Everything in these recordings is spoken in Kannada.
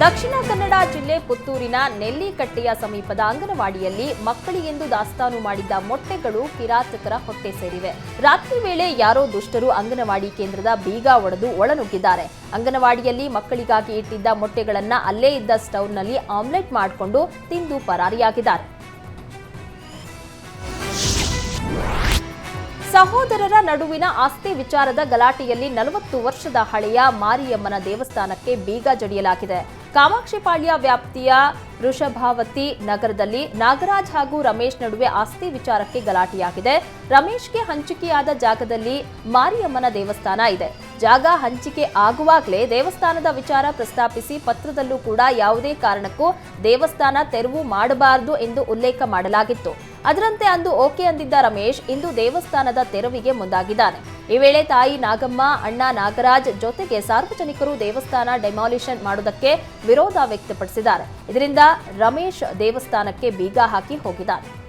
ದಕ್ಷಿಣ ಕನ್ನಡ ಜಿಲ್ಲೆ ಪುತ್ತೂರಿನ ನೆಲ್ಲಿಕಟ್ಟೆಯ ಸಮೀಪದ ಅಂಗನವಾಡಿಯಲ್ಲಿ ಮಕ್ಕಳಿಗೆಂದು ದಾಸ್ತಾನು ಮಾಡಿದ್ದ ಮೊಟ್ಟೆಗಳು ಕಿರಾತಕರ ಹೊಟ್ಟೆ ಸೇರಿವೆ. ರಾತ್ರಿ ವೇಳೆ ಯಾರೋ ದುಷ್ಟರು ಅಂಗನವಾಡಿ ಕೇಂದ್ರದ ಬೀಗ ಒಡೆದು ಒಳನುಗ್ಗಿದ್ದಾರೆ. ಅಂಗನವಾಡಿಯಲ್ಲಿ ಮಕ್ಕಳಿಗಾಗಿ ಇಟ್ಟಿದ್ದ ಮೊಟ್ಟೆಗಳನ್ನ ಅಲ್ಲೇ ಇದ್ದ ಸ್ಟೌವ್ನಲ್ಲಿ ಆಮ್ಲೆಟ್ ಮಾಡಿಕೊಂಡು ತಿಂದು ಪರಾರಿಯಾಗಿದ್ದಾರೆ. ಸಹೋದರರ ನಡುವಿನ ಆಸ್ತಿ ವಿಚಾರದ ಗಲಾಟೆಯಲ್ಲಿ ನಲವತ್ತು ವರ್ಷದ ಹಳೆಯ ಮಾರಿಯಮ್ಮನ ದೇವಸ್ಥಾನಕ್ಕೆ ಬೀಗ ಜಡಿಯಲಾಗಿದೆ. ಕಾಮಾಕ್ಷಿಪಾಳ್ಯ ವ್ಯಾಪ್ತಿಯ ವೃಷಭಾವತಿ ನಗರದಲ್ಲಿ ನಾಗರಾಜ್ ಹಾಗೂ ರಮೇಶ್ ನಡುವೆ ಆಸ್ತಿ ವಿಚಾರಕ್ಕೆ ಗಲಾಟೆಯಾಗಿದೆ. ರಮೇಶ್ಗೆ ಹಂಚಿಕೆಯಾದ ಜಾಗದಲ್ಲಿ ಮಾರಿಯಮ್ಮನ ದೇವಸ್ಥಾನ ಇದೆ. ಜಾಗ ಹಂಚಿಕೆ ಆಗುವಾಗಲೇ ದೇವಸ್ಥಾನದ ವಿಚಾರ ಪ್ರಸ್ತಾಪಿಸಿ ಪತ್ರದಲ್ಲೂ ಕೂಡ ಯಾವುದೇ ಕಾರಣಕ್ಕೂ ದೇವಸ್ಥಾನ ತೆರವು ಮಾಡಬಾರದು ಎಂದು ಉಲ್ಲೇಖ ಮಾಡಲಾಗಿತ್ತು. ಅದರಂತೆ ಅಂದು ಓಕೆ ಅಂದಿದ್ದ ರಮೇಶ್ ಇಂದು ದೇವಸ್ಥಾನದ ತೆರವಿಗೆ ಮುಂದಾಗಿದ್ದಾನೆ. ಈ ವೇಳೆ ತಾಯಿ ನಾಗಮ್ಮ, ಅಣ್ಣ ನಾಗರಾಜ್ ಜೊತೆಗೆ ಸಾರ್ವಜನಿಕರು ದೇವಸ್ಥಾನ ಡೆಮಾಲಿಷನ್ ಮಾಡುವುದಕ್ಕೆ ವಿರೋಧ ವ್ಯಕ್ತಪಡಿಸಿದ್ದಾರೆ. ಇದರಿಂದ ರಮೇಶ್ ದೇವಸ್ಥಾನಕ್ಕೆ ಬೀಗ ಹಾಕಿ ಹೋಗಿದ್ದಾರೆ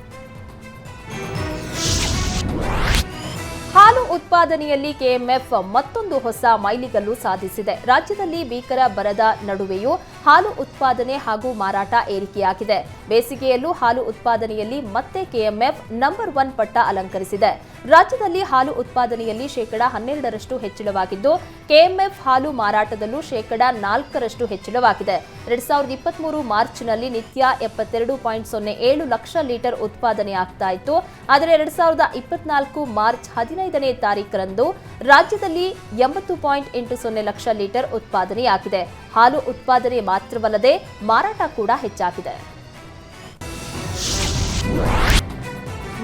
ಹಾಲು ಉತ್ಪಾದನೆಯಲ್ಲಿ ಕೆಎಂಎಫ್ ಮತ್ತೊಂದು ಹೊಸ ಮೈಲಿಗಲ್ಲು ಸಾಧಿಸಿದೆ. ರಾಜ್ಯದಲ್ಲಿ ಭೀಕರ ಬರದ ನಡುವೆಯೂ ಹಾಲು ಉತ್ಪಾದನೆ ಹಾಗೂ ಮಾರಾಟ ಏರಿಕೆಯಾಗಿದೆ. ಬೇಸಿಗೆಯಲ್ಲೂ ಹಾಲು ಉತ್ಪಾದನೆಯಲ್ಲಿ ಮತ್ತೆ ಕೆಎಂಎಫ್ ನಂಬರ್ ಒನ್ ಪಟ್ಟ ಅಲಂಕರಿಸಿದೆ. ರಾಜ್ಯದಲ್ಲಿ ಹಾಲು ಉತ್ಪಾದನೆಯಲ್ಲಿ ಶೇಕಡ ಹನ್ನೆರಡರಷ್ಟು ಹೆಚ್ಚಳವಾಗಿದ್ದು, ಕೆಎಂಎಫ್ ಹಾಲು ಮಾರಾಟದಲ್ಲೂ ಶೇಕಡ ನಾಲ್ಕರಷ್ಟು ಹೆಚ್ಚಳವಾಗಿದೆ. ಎರಡ್ ಸಾವಿರದ ಇಪ್ಪತ್ಮೂರು ಮಾರ್ಚ್ನಲ್ಲಿ ನಿತ್ಯ ಎಪ್ಪತ್ತೆರಡು ಪಾಯಿಂಟ್ ಸೊನ್ನೆ ಏಳು ಲಕ್ಷ ಲೀಟರ್ ಉತ್ಪಾದನೆ ಆಗ್ತಾ ಇತ್ತು. ಆದರೆ ಎರಡ್ ಸಾವಿರದ ಇಪ್ಪತ್ನಾಲ್ಕು ಮಾರ್ಚ್ ಹದಿನೈದನೇ ತಾರೀಕರಂದು ರಾಜ್ಯದಲ್ಲಿ ಎಂಬತ್ತು ಪಾಯಿಂಟ್ ಎಂಟು ಸೊನ್ನೆ ಲಕ್ಷ ಲೀಟರ್ ಉತ್ಪಾದನೆಯಾಗಿದೆ. ಹಾಲು ಉತ್ಪಾದನೆ ಮಾತ್ರವಲ್ಲದೆ ಮಾರಾಟ ಕೂಡ ಹೆಚ್ಚಾಗಿದೆ.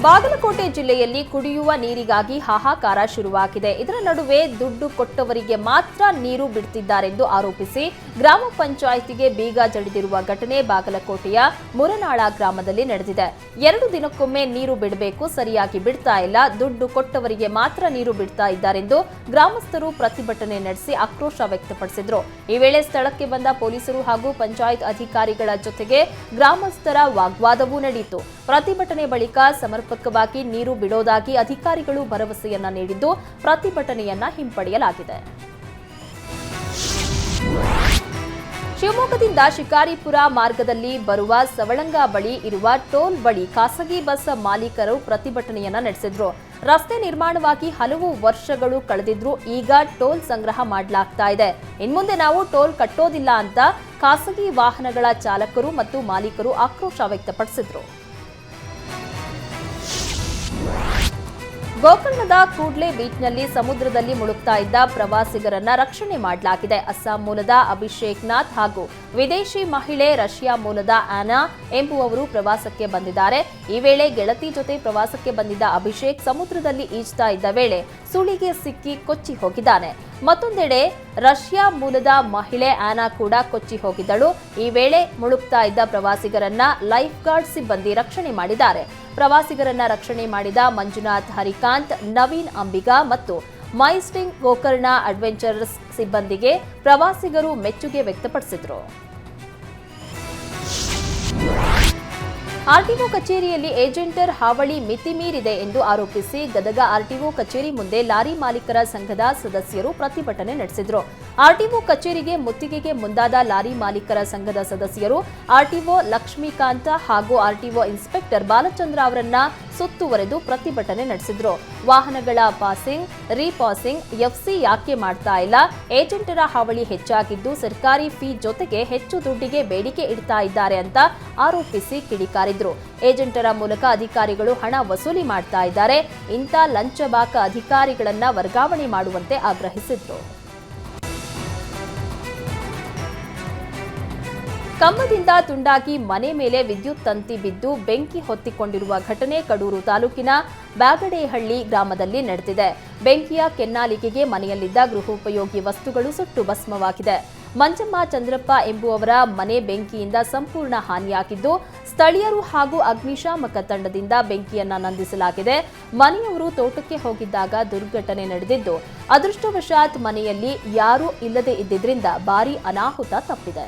ಬಾಗಲಕೋಟೆ ಜಿಲ್ಲೆಯಲ್ಲಿ ಕುಡಿಯುವ ನೀರಿಗಾಗಿ ಹಾಹಾಕಾರ ಶುರುವಾಗಿದೆ. ಇದರ ನಡುವೆ ದುಡ್ಡು ಕೊಟ್ಟವರಿಗೆ ಮಾತ್ರ ನೀರು ಬಿಡ್ತಿದ್ದಾರೆಂದು ಆರೋಪಿಸಿ ಗ್ರಾಮ ಪಂಚಾಯಿತಿಗೆ ಬೀಗ ಜಡಿದಿರುವ ಘಟನೆ ಬಾಗಲಕೋಟೆಯ ಮುರನಾಳ ಗ್ರಾಮದಲ್ಲಿ ನಡೆದಿದೆ. ಎರಡು ದಿನಕ್ಕೊಮ್ಮೆ ನೀರು ಬಿಡಬೇಕು, ಸರಿಯಾಗಿ ಬಿಡ್ತಾ ಇಲ್ಲ. ದುಡ್ಡು ಕೊಟ್ಟವರಿಗೆ ಮಾತ್ರ ನೀರು ಬಿಡ್ತಾ ಇದ್ದಾರೆಂದು ಗ್ರಾಮಸ್ಥರು ಪ್ರತಿಭಟನೆ ನಡೆಸಿ ಆಕ್ರೋಶ ವ್ಯಕ್ತಪಡಿಸಿದ್ರು. ಈ ವೇಳೆ ಸ್ಥಳಕ್ಕೆ ಬಂದ ಪೊಲೀಸರು ಹಾಗೂ ಪಂಚಾಯತ್ ಅಧಿಕಾರಿಗಳ ಜೊತೆಗೆ ಗ್ರಾಮಸ್ಥರ ವಾಗ್ವಾದವೂ ನಡೆಯಿತು. ಪ್ರತಿಭಟನೆ ಬಳಿಕ ಸಮರ್ಪಕವಾಗಿ ನೀರು ಬಿಡೋದಾಗಿ ಅಧಿಕಾರಿಗಳು ಭರವಸೆಯನ್ನ ನೀಡಿದ್ದು ಪ್ರತಿಭಟನೆಯನ್ನ ಹಿಂಪಡೆಯಲಾಗಿದೆ. ಶಿವಮೊಗ್ಗದಿಂದ ಶಿಕಾರಿಪುರ ಮಾರ್ಗದಲ್ಲಿ ಬರುವ ಸವಳಂಗ ಬಳಿ ಇರುವ ಟೋಲ್ ಬಳಿ ಖಾಸಗಿ ಬಸ್ ಮಾಲೀಕರು ಪ್ರತಿಭಟನೆಯನ್ನ ನಡೆಸಿದ್ರು. ರಸ್ತೆ ನಿರ್ಮಾಣವಾಗಿ ಹಲವು ವರ್ಷಗಳು ಕಳೆದಿದ್ರು ಈಗ ಟೋಲ್ ಸಂಗ್ರಹ ಮಾಡಲಾಗ್ತಾ ಇದೆ. ಇನ್ಮುಂದೆ ನಾವು ಟೋಲ್ ಕಟ್ಟೋದಿಲ್ಲ ಅಂತ ಖಾಸಗಿ ವಾಹನಗಳ ಚಾಲಕರು ಮತ್ತು ಮಾಲೀಕರು ಆಕ್ರೋಶ ವ್ಯಕ್ತಪಡಿಸಿದ್ರು. ಗೋಕರ್ಣದ ಕೂಡ್ಲೆ ಬೀಚ್ನಲ್ಲಿ ಸಮುದ್ರದಲ್ಲಿ ಮುಳುಗ್ತಾ ಇದ್ದ ಪ್ರವಾಸಿಗರನ್ನ ರಕ್ಷಣೆ ಮಾಡಲಾಗಿದೆ. ಅಸ್ಸಾಂ ಮೂಲದ ಅಭಿಷೇಕ್ ನಾಥ್ ಹಾಗೂ ವಿದೇಶಿ ಮಹಿಳೆ ರಷ್ಯಾ ಮೂಲದ ಆನಾ ಎಂಬುವವರು ಪ್ರವಾಸಕ್ಕೆ ಬಂದಿದ್ದಾರೆ. ಈ ವೇಳೆ ಗೆಳತಿ ಜೊತೆ ಪ್ರವಾಸಕ್ಕೆ ಬಂದಿದ್ದ ಅಭಿಷೇಕ್ ಸಮುದ್ರದಲ್ಲಿ ಈಜ್ತಾ ಇದ್ದ ವೇಳೆ ಸುಳಿಗೆ ಸಿಕ್ಕಿ ಕೊಚ್ಚಿ ಹೋಗಿದ್ದಾನೆ. ಮತ್ತೊಂದೆಡೆ, ರಷ್ಯಾ ಮೂಲದ ಮಹಿಳೆ ಆನಾ ಕೂಡ ಕೊಚ್ಚಿ ಹೋಗಿದ್ದಳು. ಈ ವೇಳೆ ಮುಳುಗ್ತಾ ಇದ್ದ ಪ್ರವಾಸಿಗರನ್ನ ಲೈಫ್ ಗಾರ್ಡ್ ಸಿಬ್ಬಂದಿ ರಕ್ಷಣೆ ಮಾಡಿದ್ದಾರೆ. ಪ್ರವಾಸಿಗರನ್ನ ರಕ್ಷಣೆ ಮಾಡಿದ ಮಂಜುನಾಥ್ ಹರಿಕಾಂತ್, ನವೀನ್ ಅಂಬಿಗಾ ಮತ್ತು ಮೈಸ್ಟಿಂಗ್ ಗೋಕರ್ಣ ಅಡ್ವೆಂಚರ್ಸ್ ಸಿಬ್ಬಂದಿಗೆ ಪ್ರವಾಸಿಗರು ಮೆಚ್ಚುಗೆ ವ್ಯಕ್ತಪಡಿಸಿದರು. ಆರ್ಟಿಒ ಕಚೇರಿಯಲ್ಲಿ ಏಜೆಂಟರ್ ಹಾವಳಿ ಮಿತಿ ಮೀರಿದೆ ಎಂದು ಆರೋಪಿಸಿ ಗದಗ ಆರ್ಟಿಒ ಕಚೇರಿ ಮುಂದೆ ಲಾರಿ ಮಾಲೀಕರ ಸಂಘದ ಸದಸ್ಯರು ಪ್ರತಿಭಟನೆ ನಡೆಸಿದರು. ಆರ್ಟಿಒ ಕಚೇರಿಗೆ ಮುತ್ತಿಗೆಗೆ ಮುಂದಾದ ಲಾರಿ ಮಾಲೀಕರ ಸಂಘದ ಸದಸ್ಯರು ಆರ್ಟಿಒ ಲಕ್ಷ್ಮೀಕಾಂತ ಹಾಗೂ ಆರ್ಟಿಒ ಇನ್ಸ್ಪೆಕ್ಟರ್ ಬಾಲಚಂದ್ರ ಅವರನ್ನ ಸುತ್ತುವರೆದು ಪ್ರತಿಭಟನೆ ನಡೆಸಿದ್ರು. ವಾಹನಗಳ ಪಾಸಿಂಗ್, ರೀಪಾಸಿಂಗ್, ಎಫ್ಸಿ ಯಾಕೆ ಮಾಡ್ತಾ ಇಲ್ಲ? ಏಜೆಂಟರ ಹಾವಳಿ ಹೆಚ್ಚಾಗಿದ್ದು ಸರ್ಕಾರಿ ಫೀ ಜೊತೆಗೆ ಹೆಚ್ಚು ದುಡ್ಡಿಗೆ ಬೇಡಿಕೆ ಇಡ್ತಾ ಇದ್ದಾರೆ ಅಂತ ಆರೋಪಿಸಿ ಕಿಡಿಕಾರಿದ್ರು. ಏಜೆಂಟರ ಮೂಲಕ ಅಧಿಕಾರಿಗಳು ಹಣ ವಸೂಲಿ ಮಾಡ್ತಾ ಇದ್ದಾರೆ. ಇಂಥ ಲಂಚಬಾಕ ಅಧಿಕಾರಿಗಳನ್ನ ವರ್ಗಾವಣೆ ಮಾಡುವಂತೆ ಆಗ್ರಹಿಸಿದ್ರು. ಕಂಬದಿಂದ ತುಂಡಾಗಿ ಮನೆ ಮೇಲೆ ವಿದ್ಯುತ್ ತಂತಿ ಬಿದ್ದು ಬೆಂಕಿ ಹೊತ್ತಿಕೊಂಡಿರುವ ಘಟನೆ ಕಡೂರು ತಾಲೂಕಿನ ಬ್ಯಾಗಡೇಹಳ್ಳಿ ಗ್ರಾಮದಲ್ಲಿ ನಡೆದಿದೆ. ಬೆಂಕಿಯ ಕೆನ್ನಾಲಿಗೆಗೆ ಮನೆಯಲ್ಲಿದ್ದ ಗೃಹೋಪಯೋಗಿ ವಸ್ತುಗಳು ಸುಟ್ಟು ಭಸ್ಮವಾಗಿದೆ. ಮಂಜಮ್ಮ ಚಂದ್ರಪ್ಪ ಎಂಬುವವರ ಮನೆ ಬೆಂಕಿಯಿಂದ ಸಂಪೂರ್ಣ ಹಾನಿಯಾಗಿದ್ದು, ಸ್ಥಳೀಯರು ಹಾಗೂ ಅಗ್ನಿಶಾಮಕ ತಂಡದಿಂದ ಬೆಂಕಿಯನ್ನ ನಂದಿಸಲಾಗಿದೆ. ಮನೆಯವರು ತೋಟಕ್ಕೆ ಹೋಗಿದ್ದಾಗ ದುರ್ಘಟನೆ ನಡೆದಿದ್ದು, ಅದೃಷ್ಟವಶಾತ್ ಮನೆಯಲ್ಲಿ ಯಾರೂ ಇಲ್ಲದೆ ಇದ್ದಿದ್ರಿಂದ ಭಾರೀ ಅನಾಹುತ ತಪ್ಪಿದೆ.